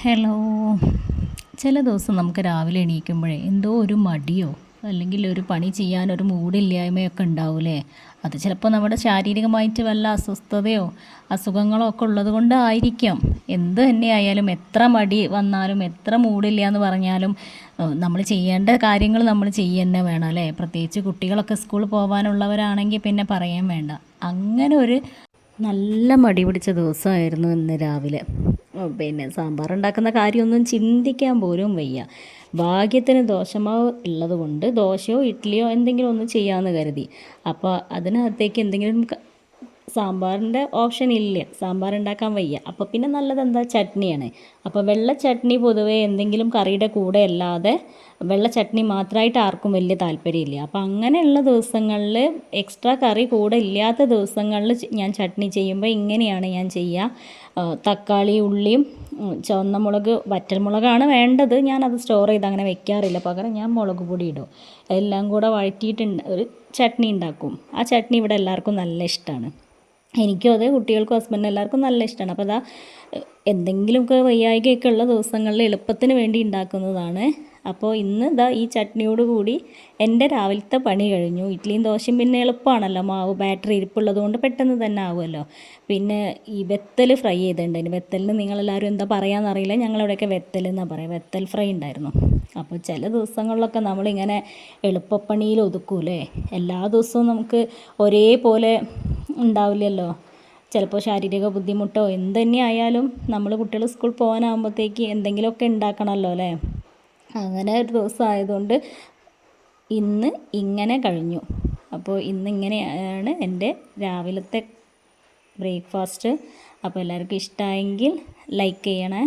Hello ചില ദിവസം നമുക്ക് രാവിലെ എണീക്കുമ്പോഴേ എന്തോ ഒരു മടിയോ അല്ലെങ്കിൽ ഒരു പണി ചെയ്യാൻ ഒരു മൂടില്ലായ്മയൊക്കെ ഉണ്ടാവൂലേ? അത് ചിലപ്പോൾ നമ്മുടെ ശാരീരികമായിട്ട് വല്ല അസ്വസ്ഥതയോ അസുഖങ്ങളോ ഒക്കെ ഉള്ളത് കൊണ്ടായിരിക്കാം എന്ത് തന്നെയായാലും എത്ര മടി വന്നാലും എത്ര മൂടില്ല എന്ന് പറഞ്ഞാലും നമ്മൾ ചെയ്യേണ്ട കാര്യങ്ങൾ നമ്മൾ ചെയ്യന്നെ വേണം അല്ലേ? പ്രത്യേകിച്ച് കുട്ടികളൊക്കെ സ്കൂളിൽ പോകാനുള്ളവരാണെങ്കിൽ പിന്നെ പറയാൻ വേണ്ട. അങ്ങനെ ഒരു നല്ല മടി പിടിച്ച ദിവസമായിരുന്നു ഇന്ന് രാവിലെ. പിന്നെ സാമ്പാർ ഉണ്ടാക്കുന്ന കാര്യമൊന്നും ചിന്തിക്കാൻ പോലും വയ്യ. ഭാഗ്യത്തിന് ദോശമാവ് ഉള്ളത് കൊണ്ട് ദോശയോ ഇഡ്ഡലിയോ എന്തെങ്കിലും ഒന്ന് ചെയ്യാമെന്ന് കരുതി. അപ്പോൾ അതിനകത്തേക്ക് എന്തെങ്കിലും സാമ്പാറിന്റെ ഓപ്ഷൻ ഇല്ല. സാമ്പാർ ഉണ്ടാക്കാൻ വയ്യ. അപ്പോൾ പിന്നെ നല്ലത് എന്താ? ചട്നിയാണ്. അപ്പോൾ വെള്ള ചട്നി പൊതുവേ എന്തെങ്കിലും കറിയുടെ കൂടെ അല്ലാതെ വെള്ള ചട്നി മാത്രമായിട്ട് ആർക്കും വലിയ താല്പര്യമില്ല. അപ്പോൾ അങ്ങനെയുള്ള ദിവസങ്ങളിൽ എക്സ്ട്രാ കറി കൂടെ ഇല്ലാത്ത ദിവസങ്ങളിൽ ഞാൻ ചട്നി ചെയ്യുമ്പോൾ ഇങ്ങനെയാണ് ഞാൻ ചെയ്യുക. തക്കാളി ഉള്ളിയും ചുവന്ന മുളക് വറ്റൽമുളകാണ് വേണ്ടത്. ഞാനത് സ്റ്റോർ ചെയ്ത് അങ്ങനെ വെക്കാറില്ല. പകരം ഞാൻ മുളക് പൊടി ഇടും. എല്ലാം കൂടെ വഴറ്റിയിട്ടുണ്ട്. ഒരു ചട്നി ഉണ്ടാക്കും. ആ ചട്നി ഇവിടെ എല്ലാവർക്കും നല്ല ഇഷ്ടമാണ്. എനിക്കും അതെ കുട്ടികൾക്കും ഹസ്ബൻഡിനും എല്ലാവർക്കും നല്ല ഇഷ്ടമാണ്. അപ്പോൾ അതാ എന്തെങ്കിലുമൊക്കെ വയ്യായികയൊക്കെ ഉള്ള ദിവസങ്ങളിൽ എളുപ്പത്തിന് വേണ്ടി ഉണ്ടാക്കുന്നതാണ്. അപ്പോൾ ഇന്ന് ഇതാ ഈ ചട്നിയോട് കൂടി എന്റെ രാവിലത്തെ പണി കഴിഞ്ഞു. ഇഡ്ഡലിയും ദോശയും പിന്നെ എളുപ്പമാണല്ലോ. മാവ് ബാറ്ററി ഇരിപ്പുള്ളത് കൊണ്ട് പെട്ടെന്ന് തന്നെ ആവുമല്ലോ. പിന്നെ ഈ വെത്തൽ ഫ്രൈ ചെയ്തിട്ടുണ്ടായിരുന്നു വെത്തലിന് നിങ്ങളെല്ലാവരും എന്താ പറയാമെന്നറിയില്ല ഞങ്ങളിവിടെയൊക്കെ വെത്തൽ എന്നാണ് പറയുക വെത്തൽ ഫ്രൈ ഉണ്ടായിരുന്നു. അപ്പോൾ ചില ദിവസങ്ങളിലൊക്കെ നമ്മളിങ്ങനെ എളുപ്പപ്പണിയിൽ ഒതുക്കൂലേ. എല്ലാ ദിവസവും നമുക്ക് ഒരേപോലെ ഉണ്ടാവില്ലല്ലോ. ചിലപ്പോൾ ശാരീരിക ബുദ്ധിമുട്ടോ എന്ത് തന്നെ ആയാലും നമ്മൾ കുട്ടികൾ സ്കൂൾ പോകാനാകുമ്പോഴത്തേക്ക് എന്തെങ്കിലുമൊക്കെ ഉണ്ടാക്കണമല്ലോ അല്ലേ? അങ്ങനെ ഒരു ദിവസം ആയതുകൊണ്ട് ഇന്ന് ഇങ്ങനെ കഴിഞ്ഞു. അപ്പോൾ ഇന്ന് ഇങ്ങനെയാണ് എന്റെ രാവിലത്തെ ബ്രേക്ക്ഫാസ്റ്റ് അപ്പോൾ എല്ലാവർക്കും ഇഷ്ടമായെങ്കിൽ ലൈക്ക് ചെയ്യണേ.